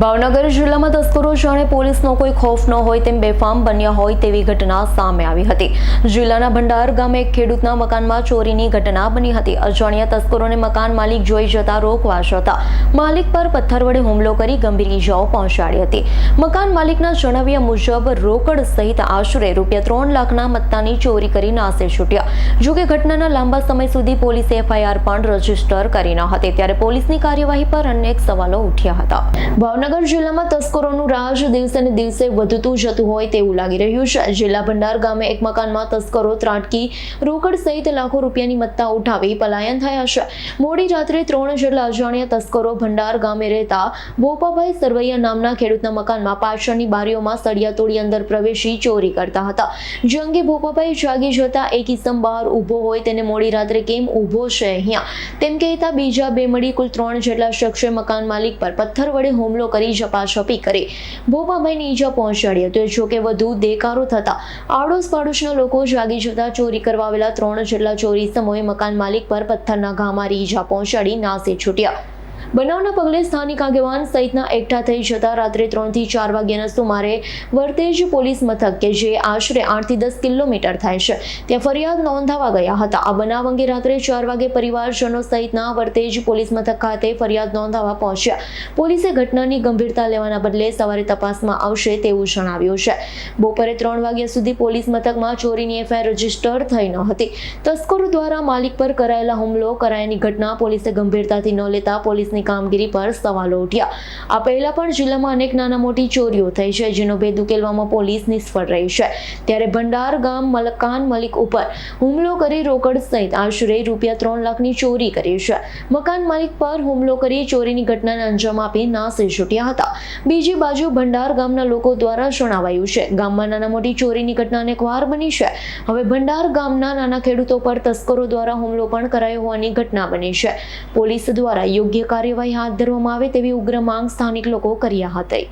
ભાવનગર જિલ્લામાં તસ્કરો જાણે પોલીસનો કોઈ ખોફ ન હોય તેમ બેફામ બન્યા હોય તેવી ઘટના સામે આવી હતી. જિલ્લાના ભંડાર ગામે એક ખેડૂતના મકાનમાં ચોરીની ઘટના બની હતી. અજાણ્યા તસ્કરોને મકાન માલિક જોઈ જતા રોકવા જતા માલિક પર પથ્થર વડે હુમલો કરી ગંભીર ઇજાઓ પહોંચાડી હતી. મકાન માલિકના જણાવ્યા મુજબ, રોકડ સહિત આશરે રૂપિયા ત્રણ લાખના મત્તાની ચોરી કરી નાસે છૂટ્યા. જોકે ઘટનાના લાંબા સમય સુધી પોલીસે એફઆઈઆર પણ રજિસ્ટર કરી ન હતી. ત્યારે પોલીસની કાર્યવાહી પર અનેક સવાલો ઉઠ્યા હતા. ભાવનગર જિલ્લામાં તસ્કરોનું રાજ દિવસે ને દિવસે વધતું જતું હોય તેવું લાગી રહ્યું છે. જિલ્લા ભંડાર ગામે એક મકાનમાં તસ્કરો ત્રાટકી, રોકડ સહિત લાખો રૂપિયાની મત્તા ઉઠાવી પલાયન થયા છે. મોડી રાત્રે ત્રણ જેટલા અજાણ્યા તસ્કરો ભંડાર ગામે રહેતા ભોપાભાઈ સરવૈયા નામના ખેડૂતના મકાનમાં પાછળની બારીઓમાં સળિયા તોડી અંદર પ્રવેશી ચોરી કરતા હતા. જે અંગે ભોપાભાઈ જાગી જતા એક ઇસમ બહાર ઊભો હોય તેને મોડી રાત્રે કેમ ઊભો છે અહીંયા? તેમ કહેતા બીજા બે મળી કુલ ત્રણ જેટલા શખ્સે મકાન માલિક પર પથ્થર વડે હુમલો કરી ઝપાઝપી કરી. ભોપાભાઈને ઈજા પહોંચાડી હતી. જોકે વધુ દેકારો થતા આડોશ પાડોશના લોકો જાગી જતા ચોરી કરવા આવેલા ત્રણ જેટલા ચોરી સમયે મકાન માલિક પર પથ્થરના ઘા મારી ઈજા પહોંચાડી નાસે છૂટ્યા. બનાવના પગલે સ્થાનિક આગેવાન સહિતના એકઠા થઈ જતા રાત્રે ત્રણથી ચાર વાગ્યાના સુમારે વર્તેજ પોલીસ મથક કે જે આશરે આઠથી દસ કિલોમીટર થાય છે, ત્યાં ફરિયાદ નોંધાવા ગયા હતા. આ બનાવ અંગે રાત્રે ચાર વાગે પરિવારજનો સહિતના વર્તેજ પોલીસ મથક ખાતે ફરિયાદ નોંધાવા પહોંચ્યા. પોલીસે ઘટનાની ગંભીરતા લેવાના બદલે સવારે તપાસમાં આવશે તેવું જણાવ્યું છે. બપોરે ત્રણ વાગ્યા સુધી પોલીસ મથકમાં ચોરીની એફઆઈઆર રજિસ્ટર થઈ ન હતી. તસ્કરો દ્વારા માલિક પર કરાયેલા હુમલો કરાયાની ઘટના પોલીસે ગંભીરતાથી ન લેતા પોલીસની કામગીરી પર સવાલો ઉઠ્યા. આ પહેલા પણ જિલ્લામાં અનેક નાના મોટી ચોરીઓ થઈ છે, જેનો ભેદ ઉકેલવામાં પોલીસ નિષ્ફળ રહી છે. ત્યારે ભંડાર ગામ મલકાન મલિક ઉપર હુમલો કરી રોકડ સહિત આશરે રૂપિયા ત્રણ લાખની ચોરી કરી છે. મકાન માલિક પર હુમલો કરી ચોરીની ઘટનાને અંજામ આપી નાસી છૂટ્યા હતા. બીજી બાજુ ભંડાર ગામના લોકો દ્વારા જણાવાયું છે. ગામમાં નાના મોટી ચોરીની ઘટના અનેક વાર બની છે. હવે ભંડાર ગામના નાના ખેડૂતો પર તસ્કરો દ્વારા હુમલો પણ કરાયો હોવાની ઘટના બની છે. પોલીસ દ્વારા યોગ્ય કાર્યવાહી હાથ ધરવામાં આવે તેવી ઉગ્ર માંગ સ્થાનિક લોકો કર્યા હતા.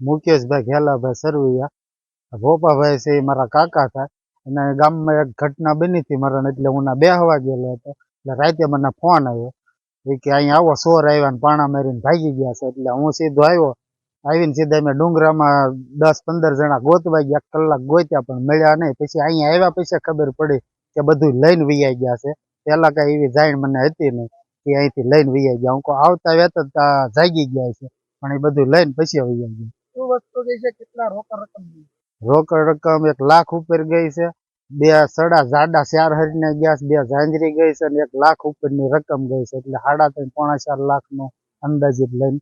મુકેશભાઈ ઘેલાભાઈ સરવૈયા, ભોપાભાઈ છે એ મારા કાકા હતા. અને ગામમાં એક ઘટના બની હતી મારા એટલે હું બે હવા ગયેલો હતો. એટલે રાતે મને ફોન આવ્યો. કે અહીંયા આવો સોર આવ્યા ને પાણા મારીને ભાગી ગયા છે. એટલે હું સીધો આવ્યો. આવીને સીધા મેં ડુંગરામાં દસ પંદર જણા ગોતવા ગયા. કલાક ગોત્યા પણ મળ્યા નહીં. પછી અહીંયા આવ્યા પછી ખબર પડી કે બધું લઈને વૈયા ગયા છે. પહેલાં કઈ એવી જાણ મને હતી નહીં. કે અહીંથી લઈને વૈયા ગયા. હું આવતા વેત જાગી ગયા છે. પણ એ બધું લઈને પછી વૈયા ગયા. શું વસ્તુ ગઈ છે? કેટલા રોકડ રકમ રોકડ રકમ એક લાખ ઉપર ગઈ છે. બે સડા જાડા ચાર હરીને ગયા બે ઝાંઝરી ગઈ છે અને એક લાખ ઉપરની રકમ ગઈ છે. એટલે સાડા ત્રણ પોણા ચાર લાખ નો અંદાજિત લઈને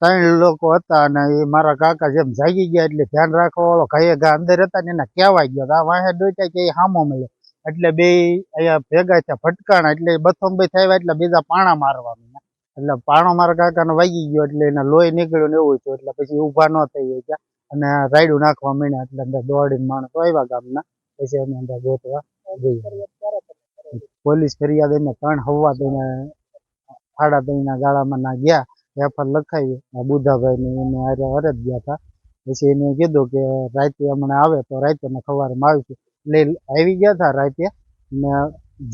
ત્રણ લોકો હતા અને એ મારા કાકા જેમ જાગી ગયા એટલે ધ્યાન રાખવા વાળો ઘાયે ઘા અંદર હતા ને એના કહેવાય ગયા આ વાહે ડોટ્યા કે સામો હામો મળે. એટલે બે અહીંયા ભેગા થયા ફટકાણા એટલે બથમ ભાઈ થયા એટલે બીજા પાણા મારવા માંડ્યા એટલે પાણો મારા કાકાને વાગી ગયો એટલે એને લોહી નીકળ્યું ને એવું થયું, એટલે પછી ઊભા ન થઈ ગયા અને રાયડું નાખવા માંડ્યા, એટલે અંદર દોડીને માણસો આવ્યા ગામના. પછી અમે અંદર ગોતવા કરેલી? પોલીસ ફરિયાદ એને ત્રણ હવા દઈને સાડા ત્રણના ગાળામાં ના ગયા. એફઆર લખાવી બુધાભાઈ ને એને અરે હરે ગયા હતા. પછી એને કીધું કે રાતે હમણાં આવે તો રાતે અમે ખવારમાં આવીશું આવી ગયા હતા રાતે. ને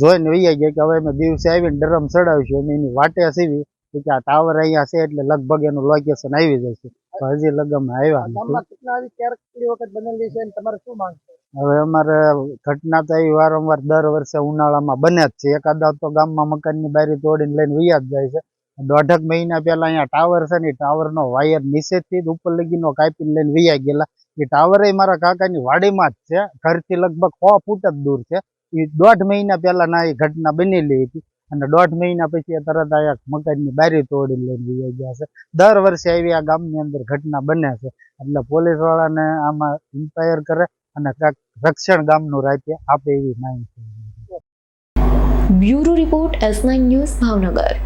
જોઈને વૈયા ગયા કે હવે અમે દિવસે આવીને ડરમ ચડાવીશું. અમે એની વાટે સીવી. કે આ ટાવર અહીંયા છે એટલે લગભગ એનું લોકેશન આવી જશે. હજી લગમ આવ્યા હવે અમારે ઘટના તો એવી વારંવાર દર વર્ષે ઉનાળામાં બને જ છે. એકાદા તો ગામમાં મકાનની બારી તોડીને લઈને વૈયા જ જાય છે. દોઢક મહિના પહેલા અહીંયા ટાવર છે ને ટાવરનો વાયર નીચેથી ઉપર લગીનો કાપીને લઈને વૈયા ગયેલા. એ ટાવર મારા કાકાની વાડીમાં જ છે. ઘરથી લગભગ સો ફૂટ જ દૂર છે. એ દોઢ મહિના પહેલા ના એ ઘટના બનેલી હતી. અને દોઢ મહિના પછી તરત આ મકાનની બારી તોડી લઈને વૈયા ગયા છે. દર વર્ષે આવી આ ગામની અંદર ઘટના બને છે. એટલે પોલીસ વાળાને આમાં ઇન્પાયર કરે અને રક્ષણ ગામનું રાજ્ય આપે એવી માંગ bureau report S news Bhavnagar.